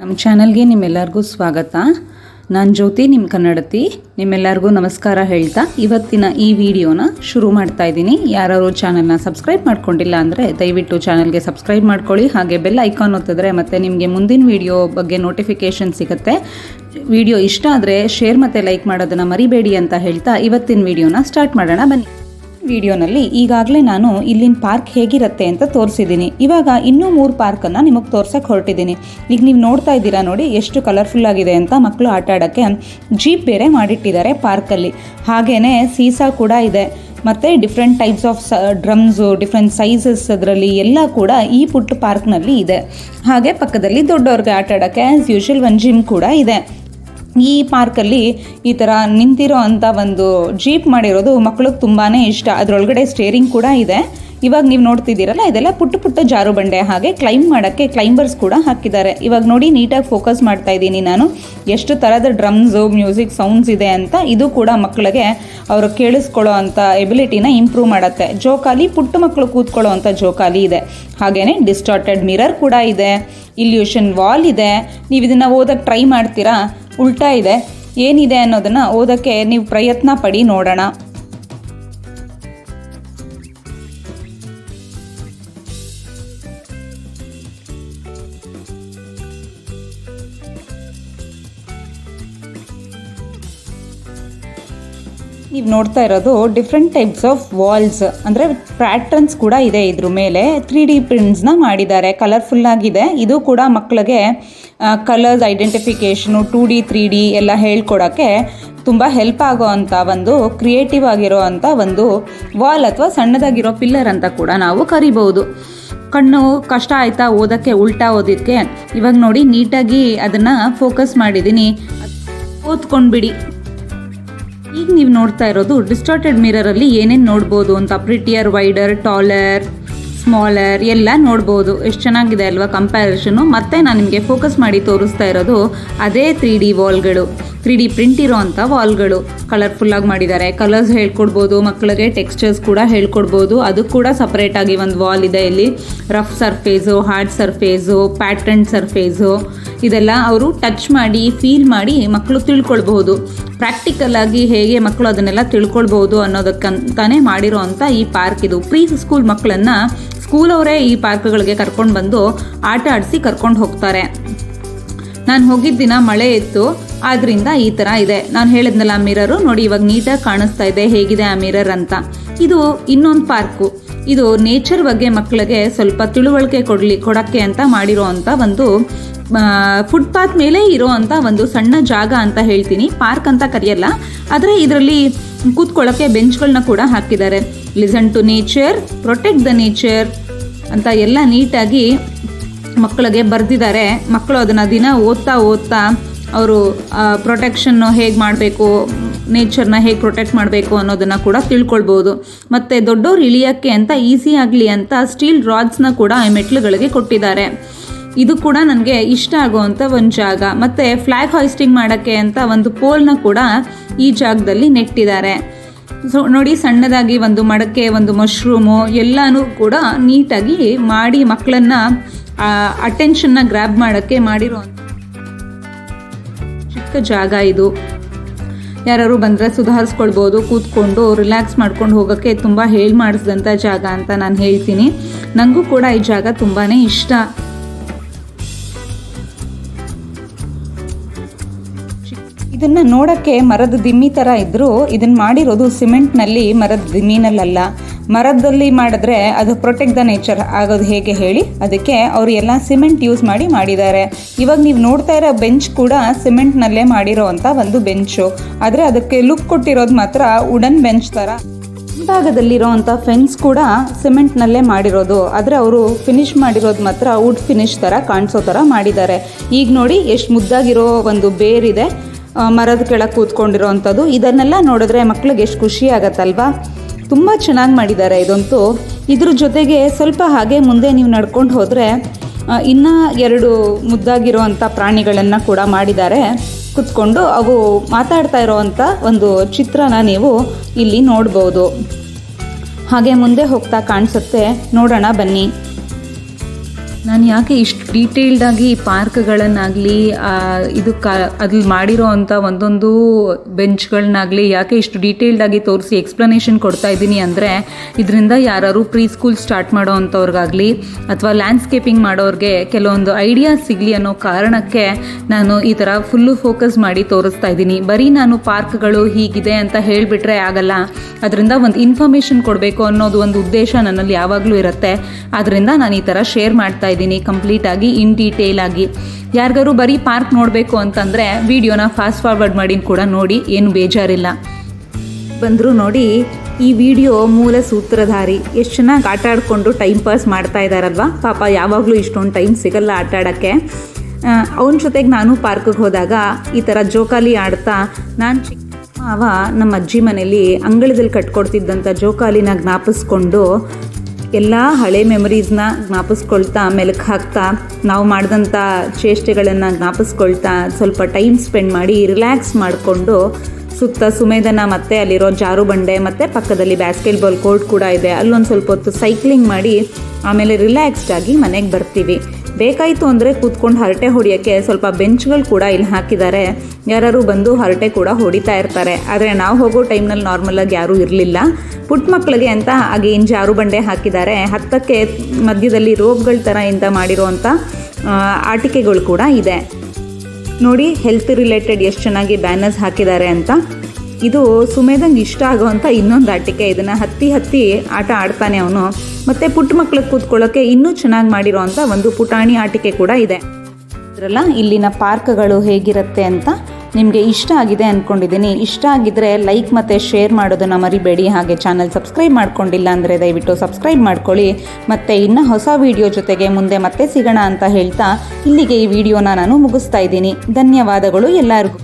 ನಮ್ಮ ಚಾನಲ್ಗೆ ನಿಮ್ಮೆಲ್ಲರಿಗೂ ಸ್ವಾಗತ. ನಾನು ಜ್ಯೋತಿ ನಿಮ್ಮ ಕನ್ನಡತಿ. ನಿಮ್ಮೆಲ್ಲರಿಗೂ ನಮಸ್ಕಾರ ಹೇಳ್ತಾ ಇವತ್ತಿನ ಈ ವಿಡಿಯೋನ ಶುರು ಮಾಡ್ತಾ ಇದ್ದೀನಿ. ಯಾರು ಚಾನಲ್ನ ಸಬ್ಸ್ಕ್ರೈಬ್ ಮಾಡ್ಕೊಂಡಿಲ್ಲ ಅಂದರೆ ದಯವಿಟ್ಟು ಚಾನಲ್ಗೆ ಸಬ್ಸ್ಕ್ರೈಬ್ ಮಾಡ್ಕೊಳ್ಳಿ. ಹಾಗೆ ಬೆಲ್ ಐಕಾನ್ ಒತ್ತಿದ್ರೆ ಮತ್ತು ನಿಮಗೆ ಮುಂದಿನ ವಿಡಿಯೋ ಬಗ್ಗೆ ನೋಟಿಫಿಕೇಷನ್ ಸಿಗುತ್ತೆ. ವಿಡಿಯೋ ಇಷ್ಟ ಆದರೆ ಶೇರ್ ಮತ್ತು ಲೈಕ್ ಮಾಡೋದನ್ನು ಮರಿಬೇಡಿ ಅಂತ ಹೇಳ್ತಾ ಇವತ್ತಿನ ವಿಡಿಯೋನ ಸ್ಟಾರ್ಟ್ ಮಾಡೋಣ. ಬನ್ನಿ. ವಿಡಿಯೋನಲ್ಲಿ ಈಗಾಗಲೇ ನಾನು ಇಲ್ಲಿನ ಪಾರ್ಕ್ ಹೇಗಿರುತ್ತೆ ಅಂತ ತೋರಿಸಿದ್ದೀನಿ. ಇವಾಗ ಇನ್ನೂ ಮೂರು ಪಾರ್ಕನ್ನು ನಿಮಗೆ ತೋರ್ಸಕ್ಕೆ ಹೊರಟಿದ್ದೀನಿ. ಈಗ ನೀವು ನೋಡ್ತಾ ಇದ್ದೀರಾ ನೋಡಿ ಎಷ್ಟು ಕಲರ್ಫುಲ್ ಆಗಿದೆ ಅಂತ ಮಕ್ಕಳು ಆಟ ಆಡೋಕ್ಕೆ ಜೀಪ್ ಬೇರೆ ಮಾಡಿಟ್ಟಿದ್ದಾರೆ ಪಾರ್ಕಲ್ಲಿ. ಹಾಗೆಯೇ ಸೀಸಾ ಕೂಡ ಇದೆ. ಮತ್ತು ಡಿಫ್ರೆಂಟ್ ಟೈಪ್ಸ್ ಆಫ್ ಸ ಡ್ರಮ್ಸು ಡಿಫ್ರೆಂಟ್ ಸೈಜಸ್ ಅದರಲ್ಲಿ ಎಲ್ಲ ಕೂಡ ಈ ಪುಟ್ಟ ಪಾರ್ಕ್ನಲ್ಲಿ ಇದೆ. ಹಾಗೆ ಪಕ್ಕದಲ್ಲಿ ದೊಡ್ಡವ್ರಿಗೆ ಆಟ ಆಡೋಕ್ಕೆ ಆ್ಯಸ್ ಯೂಶುವಲ್ ಒಂದು ಜಿಮ್ ಕೂಡ ಇದೆ. ಈ ಪಾರ್ಕಲ್ಲಿ ಈ ಥರ ನಿಂತಿರೋ ಅಂಥ ಒಂದು ಜೀಪ್ ಮಾಡಿರೋದು ಮಕ್ಕಳಿಗೆ ತುಂಬಾ ಇಷ್ಟ. ಅದರೊಳಗಡೆ ಸ್ಟೇರಿಂಗ್ ಕೂಡ ಇದೆ. ಇವಾಗ ನೀವು ನೋಡ್ತಿದ್ದೀರಲ್ಲ, ಇದೆಲ್ಲ ಪುಟ್ಟ ಪುಟ್ಟ ಜಾರು ಬಂಡೆ, ಹಾಗೆ ಕ್ಲೈಂಬ್ ಮಾಡೋಕ್ಕೆ ಕ್ಲೈಂಬರ್ಸ್ ಕೂಡ ಹಾಕಿದ್ದಾರೆ. ಇವಾಗ ನೋಡಿ ನೀಟಾಗಿ ಫೋಕಸ್ ಮಾಡ್ತಾ ಇದ್ದೀನಿ ನಾನು. ಎಷ್ಟು ಥರದ ಡ್ರಮ್ಸು ಮ್ಯೂಸಿಕ್ ಸೌಂಡ್ಸ್ ಇದೆ ಅಂತ ಇದು ಕೂಡ ಮಕ್ಕಳಿಗೆ ಅವರು ಕೇಳಿಸ್ಕೊಳ್ಳೋ ಅಂಥ ಎಬಿಲಿಟಿನ ಇಂಪ್ರೂವ್ ಮಾಡುತ್ತೆ. ಜೋಕಾಲಿ ಪುಟ್ಟ ಮಕ್ಕಳು ಕೂತ್ಕೊಳ್ಳೋ ಅಂಥ ಜೋಕಾಲಿ ಇದೆ. ಹಾಗೆಯೇ ಡಿಸ್ಟಾರ್ಟೆಡ್ ಮಿರರ್ ಕೂಡ ಇದೆ. ಇಲ್ಯೂಷನ್ ವಾಲ್ ಇದೆ. ನೀವು ಇದನ್ನು ಓದಕ್ಕೆ ಟ್ರೈ ಮಾಡ್ತೀರಾ? ಉಲ್ಟಾ ಇದೆ. ಏನಿದೆ ಅನ್ನೋದನ್ನು ಓದೋಕ್ಕೆ ನೀವು ಪ್ರಯತ್ನ ಪಡಿ ನೋಡೋಣ. ನೀವು ನೋಡ್ತಾ ಇರೋದು ಡಿಫ್ರೆಂಟ್ ಟೈಪ್ಸ್ ಆಫ್ ವಾಲ್ಸ್ ಅಂದರೆ ಪ್ಯಾಟ್ರನ್ಸ್ ಕೂಡ ಇದೆ ಇದ್ರ ಮೇಲೆ. ತ್ರೀ ಡಿ ಪ್ರಿಂಟ್ಸ್ನ ಮಾಡಿದ್ದಾರೆ. ಕಲರ್ಫುಲ್ಲಾಗಿದೆ ಇದು ಕೂಡ ಮಕ್ಕಳಿಗೆ colours identification two D three D ಎಲ್ಲ ಹೇಳ್ಕೊಡೋಕ್ಕೆ ತುಂಬ ಹೆಲ್ಪ್ ಆಗೋ ಅಂಥ ಒಂದು ಕ್ರಿಯೇಟಿವ್ ಆಗಿರೋ ಅಂಥ ಒಂದು ವಾಲ್ ಅಥವಾ ಸಣ್ಣದಾಗಿರೋ ಪಿಲ್ಲರ್ ಅಂತ ಕೂಡ ನಾವು ಕರಿಬೋದು. ಕಣ್ಣು ಕಷ್ಟ ಆಯ್ತಾ ಓದೋಕ್ಕೆ ಉಲ್ಟಾ ಓದಿದ್ದಕ್ಕೆ ಇವಾಗ ನೋಡಿ ನೀಟಾಗಿ ಅದನ್ನು ಫೋಕಸ್ ಮಾಡಿದ್ದೀನಿ ಓದ್ಕೊಂಡ್ಬಿಡಿ. ಈಗ ನೀವು ನೋಡ್ತಾ ಇರೋದು ಡಿಸ್ಟಾರ್ಟೆಡ್ ಮಿರರಲ್ಲಿ ಏನೇನು ನೋಡ್ಬೋದು ಅಂತ? ಪ್ರಿಟಿಯರ್ ವೈಡರ್ ಟಾಲರ್ ಸ್ಮಾಲರ್ ಎಲ್ಲ ನೋಡ್ಬೋದು. ಎಷ್ಟು ಚೆನ್ನಾಗಿದೆ ಅಲ್ವಾ ಕಂಪ್ಯಾರಿಷನು ಮತ್ತೆ ನಾನು ನಿಮಗೆ ಫೋಕಸ್ ಮಾಡಿ ತೋರಿಸ್ತಾ ಇರೋದು ಅದೇ ತ್ರೀ ಡಿ ವಾಲ್ಗಳು ತ್ರೀ ಡಿ ಪ್ರಿಂಟ್ ಇರೋ ಅಂಥ ವಾಲ್ಗಳು ಕಲರ್ಫುಲ್ಲಾಗಿ ಮಾಡಿದ್ದಾರೆ. ಕಲರ್ಸ್ ಹೇಳ್ಕೊಡ್ಬೋದು ಮಕ್ಕಳಿಗೆ ಟೆಕ್ಸ್ಚರ್ಸ್ ಕೂಡ ಹೇಳ್ಕೊಡ್ಬೋದು. ಅದು ಕೂಡ ಸಪ್ರೇಟಾಗಿ ಒಂದು ವಾಲ್ ಇದೆ ಇಲ್ಲಿ. Rough surface hard surface pattern surface ಇದೆಲ್ಲ ಅವರು ಟಚ್ ಮಾಡಿ ಫೀಲ್ ಮಾಡಿ ಮಕ್ಕಳು ತಿಳ್ಕೊಳ್ಬಹುದು ಪ್ರಾಕ್ಟಿಕಲ್ ಆಗಿ ಹೇಗೆ ಮಕ್ಕಳು ಅದನ್ನೆಲ್ಲ ತಿಳ್ಕೊಳ್ಬಹುದು ಅನ್ನೋದಕ್ಕಂತಾನೆ ಮಾಡಿರೋ ಅಂತ ಈ ಪಾರ್ಕ್ ಇದು. ಪ್ರೀ ಸ್ಕೂಲ್ ಮಕ್ಕಳನ್ನು ಸ್ಕೂಲ್ ಅವರೇ ಈ ಪಾರ್ಕ್ಗಳಿಗೆ ಕರ್ಕೊಂಡು ಬಂದು ಆಟ ಆಡಿಸಿ ಕರ್ಕೊಂಡು ಹೋಗ್ತಾರೆ. ನಾನು ಹೋಗಿದ್ದ ದಿನ ಮಳೆ ಇತ್ತು, ಆದ್ರಿಂದ ಈ ಥರ ಇದೆ. ನಾನು ಹೇಳಿದ್ನಲ್ಲ ಮಿರರು ನೋಡಿ ಇವಾಗ ನೀಟಾಗಿ ಕಾಣಿಸ್ತಾ ಇದೆ, ಹೇಗಿದೆ ಆ ಮಿರರ್ ಅಂತ. ಇದು ಇನ್ನೊಂದು ಪಾರ್ಕು. ಇದು ನೇಚರ್ ಬಗ್ಗೆ ಮಕ್ಕಳಿಗೆ ಸ್ವಲ್ಪ ತಿಳುವಳಿಕೆ ಕೊಡಲಿ, ಕೊಡೋಕ್ಕೆ ಅಂತ ಮಾಡಿರೋ ಅಂಥ ಒಂದು ಫುಟ್ಪಾತ್ ಮೇಲೆ ಇರೋ ಅಂಥ ಒಂದು ಸಣ್ಣ ಜಾಗ ಅಂತ ಹೇಳ್ತೀನಿ. ಪಾರ್ಕ್ ಅಂತ ಕರೆಯಲ್ಲ, ಆದರೆ ಇದರಲ್ಲಿ ಕೂತ್ಕೊಳ್ಳೋಕ್ಕೆ ಬೆಂಚ್ಗಳನ್ನ ಕೂಡ ಹಾಕಿದ್ದಾರೆ. Listen to nature protect the nature ಅಂತ ಎಲ್ಲ ನೀಟಾಗಿ ಮಕ್ಕಳಿಗೆ ಬರೆದಿದ್ದಾರೆ. ಮಕ್ಕಳು ಅದನ್ನು ದಿನ ಓದ್ತಾ ಓದ್ತಾ ಅವರು ಪ್ರೊಟೆಕ್ಷನ್ನು ಹೇಗೆ ಮಾಡಬೇಕು ನೇಚರ್ನ ಹೇಗೆ ಪ್ರೊಟೆಕ್ಟ್ ಮಾಡಬೇಕು ಅನ್ನೋದನ್ನು ಕೂಡ ತಿಳ್ಕೊಳ್ಬೋದು. ಮತ್ತು ದೊಡ್ಡವ್ರು ಇಳಿಯೋಕ್ಕೆ ಅಂತ ಈಸಿ ಆಗಲಿ ಅಂತ ಸ್ಟೀಲ್ ರಾಡ್ಸ್ನ ಕೂಡ ಈ ಮೆಟ್ಲುಗಳಿಗೆ ಕೊಟ್ಟಿದ್ದಾರೆ. ಇದು ಕೂಡ ನನಗೆ ಇಷ್ಟ ಆಗುವಂಥ ಒಂದು ಜಾಗ. ಮತ್ತು ಫ್ಲ್ಯಾಗ್ ಹಾಯಿಸ್ಟಿಂಗ್ ಮಾಡೋಕ್ಕೆ ಅಂತ ಒಂದು ಪೋಲ್ನ ಕೂಡ ಈ ಜಾಗದಲ್ಲಿ ನೆಟ್ಟಿದ್ದಾರೆ. ಸೊ ನೋಡಿ, ಸಣ್ಣದಾಗಿ ಒಂದು ಮಡಕೆ, ಒಂದು ಮಶ್ರೂಮು ಎಲ್ಲನೂ ಕೂಡ ನೀಟಾಗಿ ಮಾಡಿ ಮಕ್ಕಳನ್ನು ಅಟೆನ್ಷನ್ನ ಗ್ರ್ಯಾಬ್ ಮಾಡೋಕ್ಕೆ ಮಾಡಿರೋ ಚಿಕ್ಕ ಜಾಗ ಇದು. ಯಾರು ಬಂದರೆ ಸುಧಾರಿಸ್ಕೊಳ್ಬೋದು, ಕೂತ್ಕೊಂಡು ರಿಲ್ಯಾಕ್ಸ್ ಮಾಡ್ಕೊಂಡು ಹೋಗೋಕ್ಕೆ ತುಂಬ ಹೇಳಿ ಮಾಡಿಸಿದಂಥ ಜಾಗ ಅಂತ ನಾನು ಹೇಳ್ತೀನಿ. ನನಗೂ ಕೂಡ ಈ ಜಾಗ ತುಂಬಾ ಇಷ್ಟ. ಇದನ್ನು ನೋಡಕ್ಕೆ ಮರದ ದಿಮ್ಮಿ ತರ ಇದ್ದರೂ ಇದನ್ನ ಮಾಡಿರೋದು ಸಿಮೆಂಟ್ನಲ್ಲಿ ಮರದ ದಿಮ್ಮಿನಲ್ಲ ಮರದಲ್ಲಿ ಮಾಡಿದ್ರೆ ಅದು ಪ್ರೊಟೆಕ್ಟ್ ದ ನೇಚರ್ ಆಗೋದು ಹೇಗೆ ಹೇಳಿ? ಅದಕ್ಕೆ ಅವರು ಎಲ್ಲ ಸಿಮೆಂಟ್ ಯೂಸ್ ಮಾಡಿ ಮಾಡಿದ್ದಾರೆ. ಇವಾಗ ನೀವು ನೋಡ್ತಾ ಇರೋ ಬೆಂಚ್ ಕೂಡ ಸಿಮೆಂಟ್ನಲ್ಲೇ ಮಾಡಿರೋ ಅಂಥ ಒಂದು ಬೆಂಚು. ಆದರೆ ಅದಕ್ಕೆ ಲುಕ್ ಕೊಟ್ಟಿರೋದು ಮಾತ್ರ ವುಡನ್ ಬೆಂಚ್ ತರ. ಭಾಗದಲ್ಲಿರೋ ಫೆನ್ಸ್ ಕೂಡ ಸಿಮೆಂಟ್ನಲ್ಲೇ ಮಾಡಿರೋದು. ಆದರೆ ಅವರು ಫಿನಿಶ್ ಮಾಡಿರೋದು ಮಾತ್ರ ವುಡ್ ಫಿನಿಶ್ ತರ ಕಾಣಿಸೋ ತರ ಮಾಡಿದ್ದಾರೆ. ಈಗ ನೋಡಿ ಎಷ್ಟು ಮುದ್ದಾಗಿರೋ ಒಂದು ಬೇರಿದೆ. ಮರದ ಕೆಳಗೆ ಕೂತ್ಕೊಂಡಿರೋ ಅಂಥದ್ದು ಇದನ್ನೆಲ್ಲ ನೋಡಿದ್ರೆ ಮಕ್ಳಿಗೆ ಎಷ್ಟು ಖುಷಿ ಆಗತ್ತಲ್ವಾ? ತುಂಬ ಚೆನ್ನಾಗಿ ಮಾಡಿದ್ದಾರೆ ಇದಂತೂ. ಇದ್ರ ಜೊತೆಗೆ ಸ್ವಲ್ಪ ಹಾಗೆ ಮುಂದೆ ನೀವು ನಡ್ಕೊಂಡು ಹೋದರೆ ಇನ್ನೂ ಎರಡು ಮುದ್ದಾಗಿರೋ ಅಂಥ ಪ್ರಾಣಿಗಳನ್ನು ಕೂಡ ಮಾಡಿದ್ದಾರೆ. ಕೂತ್ಕೊಂಡು ಅವು ಮಾತಾಡ್ತಾ ಇರೋವಂಥ ಒಂದು ಚಿತ್ರನ ನೀವು ಇಲ್ಲಿ ನೋಡ್ಬೋದು. ಹಾಗೆ ಮುಂದೆ ಹೋಗ್ತಾ ಕಾಣಿಸುತ್ತೆ. ನೋಡೋಣ ಬನ್ನಿ. ನಾನು ಯಾಕೆ ಇಷ್ಟು ಡೀಟೇಲ್ಡಾಗಿ ಪಾರ್ಕ್ಗಳನ್ನಾಗಲಿ ಇದು ಕ ಅದ್ರಲ್ಲಿ ಮಾಡಿರೋ ಅಂಥ ಒಂದೊಂದು ಬೆಂಚ್ಗಳನ್ನಾಗಲಿ ಯಾಕೆ ಇಷ್ಟು ಡೀಟೇಲ್ಡಾಗಿ ತೋರಿಸಿ ಎಕ್ಸ್ಪ್ಲನೇಷನ್ ಕೊಡ್ತಾ ಇದ್ದೀನಿ ಅಂದರೆ, ಇದರಿಂದ ಯಾರು ಪ್ರೀ ಸ್ಕೂಲ್ ಸ್ಟಾರ್ಟ್ ಮಾಡೋ ಅಂಥವ್ರಿಗಾಗಲಿ ಅಥವಾ ಲ್ಯಾಂಡ್ಸ್ಕೇಪಿಂಗ್ ಮಾಡೋರಿಗೆ ಕೆಲವೊಂದು ಐಡಿಯಾಸ್ ಸಿಗಲಿ ಅನ್ನೋ ಕಾರಣಕ್ಕೆ ನಾನು ಈ ಥರ ಫುಲ್ಲು ಫೋಕಸ್ ಮಾಡಿ ತೋರಿಸ್ತಾ ಇದ್ದೀನಿ. ಬರೀ ನಾನು ಪಾರ್ಕ್ಗಳು ಹೀಗಿದೆ ಅಂತ ಹೇಳಿಬಿಟ್ರೆ ಆಗಲ್ಲ. ಅದರಿಂದ ಒಂದು ಇನ್ಫಾರ್ಮೇಷನ್ ಕೊಡಬೇಕು ಅನ್ನೋದು ಒಂದು ಉದ್ದೇಶ ನನ್ನಲ್ಲಿ ಯಾವಾಗಲೂ ಇರುತ್ತೆ. ಆದ್ದರಿಂದ ನಾನು ಈ ಥರ ಶೇರ್ ಮಾಡ್ತಾ ಇದ್ದೀನಿ ಕಂಪ್ಲೀಟಾಗಿ ಇನ್ ಡೀಟೇಲ್ ಆಗಿ. ಯಾರಿಗಾರು ಬರೀ ಪಾರ್ಕ್ ನೋಡಬೇಕು ಅಂತಂದರೆ ವಿಡಿಯೋನ ಫಾಸ್ಟ್ ಫಾರ್ವರ್ಡ್ ಮಾಡಿ ಕೂಡ ನೋಡಿ, ಏನು ಬೇಜಾರಿಲ್ಲ. ಬಂದರೂ ನೋಡಿ, ಈ ವಿಡಿಯೋ ಮೂಲ ಸೂತ್ರಧಾರಿ, ಎಷ್ಟು ಚೆನ್ನಾಗಿ ಆಟ ಆಡಿಕೊಂಡು ಟೈಮ್ ಪಾಸ್ ಮಾಡ್ತಾ ಇದ್ದಾರಲ್ವ ಪಾಪ ಯಾವಾಗಲೂ ಇಷ್ಟೊಂದು ಟೈಮ್ ಸಿಗಲ್ಲ ಆಟ ಆಡೋಕ್ಕೆ. ಅವನ ಜೊತೆಗೆ ನಾನು ಪಾರ್ಕಿಗೆ ಹೋದಾಗ ಈ ಥರ ಜೋಕಾಲಿ ಆಡ್ತಾ, ನಾನು ಚಿಕ್ಕ ಅವ ನಮ್ಮ ಅಜ್ಜಿ ಮನೇಲಿ ಅಂಗಳದಲ್ಲಿ ಕಟ್ಕೊಡ್ತಿದ್ದಂಥ ಜೋಕಾಲಿನ ಜ್ಞಾಪಿಸ್ಕೊಂಡು ಎಲ್ಲ ಹಳೆ ಮೆಮೊರೀಸ್ನ ಜ್ಞಾಪಿಸ್ಕೊಳ್ತಾ, ಮೆಲುಕು ಹಾಕ್ತಾ, ನಾವು ಮಾಡಿದಂಥ ಚೇಷ್ಟೆಗಳನ್ನು ಜ್ಞಾಪಿಸ್ಕೊಳ್ತಾ, ಸ್ವಲ್ಪ ಟೈಮ್ ಸ್ಪೆಂಡ್ ಮಾಡಿ ರಿಲ್ಯಾಕ್ಸ್ ಮಾಡಿಕೊಂಡು ಸುತ್ತ ಸುಮೇಧನ ಮತ್ತೆ ಅಲ್ಲಿರೋ ಜಾರು ಬಂಡೆ ಮತ್ತು ಪಕ್ಕದಲ್ಲಿ ಬ್ಯಾಸ್ಕೆಟ್ ಬಾಲ್ ಕೋರ್ಟ್ ಕೂಡ ಇದೆ. ಅಲ್ಲೊಂದು ಸ್ವಲ್ಪ ಹೊತ್ತು ಸೈಕ್ಲಿಂಗ್ ಮಾಡಿ ಆಮೇಲೆ ರಿಲ್ಯಾಕ್ಸ್ಡ್ ಆಗಿ ಮನೆಗೆ ಬರ್ತೀವಿ. ಬೇಕಾಯಿತು ಅಂದರೆ ಕೂತ್ಕೊಂಡು ಹರಟೆ ಹೊಡಿಯೋಕ್ಕೆ ಸ್ವಲ್ಪ ಬೆಂಚ್ಗಳು ಕೂಡ ಇಲ್ಲಿ ಹಾಕಿದ್ದಾರೆ. ಯಾರು ಬಂದು ಹರಟೆ ಕೂಡ ಹೊಡಿತಾ ಇರ್ತಾರೆ. ಆದರೆ ನಾವು ಹೋಗೋ ಟೈಮ್ನಲ್ಲಿ ನಾರ್ಮಲಾಗಿ ಯಾರೂ ಇರಲಿಲ್ಲ. ಪುಟ್ಟ ಮಕ್ಕಳಿಗೆ ಅಂತ ಹಾಗೆ ಜಾರುಬಂಡೆ ಜಾರು ಬಂಡೆ ಹಾಕಿದ್ದಾರೆ. ಹತ್ತಕ್ಕೆ ಮಧ್ಯದಲ್ಲಿ ರೋಪ್ಗಳ ಥರ ಇಂದ ಮಾಡಿರೋವಂಥ ಆಟಿಕೆಗಳು ಕೂಡ ಇದೆ. ನೋಡಿ ಹೆಲ್ತ್ ರಿಲೇಟೆಡ್ ಎಷ್ಟು ಚೆನ್ನಾಗಿ ಬ್ಯಾನರ್ಸ್ ಹಾಕಿದ್ದಾರೆ ಅಂತ. ಇದು ಸುಮೇಧಂಗೆ ಇಷ್ಟ ಆಗುವಂಥ ಇನ್ನೊಂದು ಆಟಿಕೆ. ಇದನ್ನು ಹತ್ತಿ ಹತ್ತಿ ಆಟ ಆಡ್ತಾನೆ ಅವನು. ಮತ್ತು ಪುಟ್ಟ ಮಕ್ಳಿಗೆ ಕೂತ್ಕೊಳ್ಳೋಕ್ಕೆ ಇನ್ನೂ ಚೆನ್ನಾಗಿ ಮಾಡಿರೋವಂಥ ಒಂದು ಪುಟಾಣಿ ಆಟಿಕೆ ಕೂಡ ಇದೆ. ಇದರಲ್ಲ ಇಲ್ಲಿನ ಪಾರ್ಕ್ಗಳು ಹೇಗಿರುತ್ತೆ ಅಂತ ನಿಮಗೆ ಇಷ್ಟ ಆಗಿದೆ ಅಂದ್ಕೊಂಡಿದ್ದೀನಿ ಇಷ್ಟ ಆಗಿದ್ರೆ ಲೈಕ್ ಮತ್ತು ಶೇರ್ ಮಾಡೋದನ್ನು ಮರಿಬೇಡಿ. ಹಾಗೆ ಚಾನಲ್ ಸಬ್ಸ್ಕ್ರೈಬ್ ಮಾಡ್ಕೊಂಡಿಲ್ಲ ಅಂದರೆ ದಯವಿಟ್ಟು ಸಬ್ಸ್ಕ್ರೈಬ್ ಮಾಡ್ಕೊಳ್ಳಿ. ಮತ್ತು ಇನ್ನು ಹೊಸ ವಿಡಿಯೋ ಜೊತೆಗೆ ಮುಂದೆ ಮತ್ತೆ ಸಿಗೋಣ ಅಂತ ಹೇಳ್ತಾ ಇಲ್ಲಿಗೆ ಈ ವಿಡಿಯೋನ ನಾನು ಮುಗಿಸ್ತಾ ಇದ್ದೀನಿ. ಧನ್ಯವಾದಗಳು ಎಲ್ಲರಿಗೂ.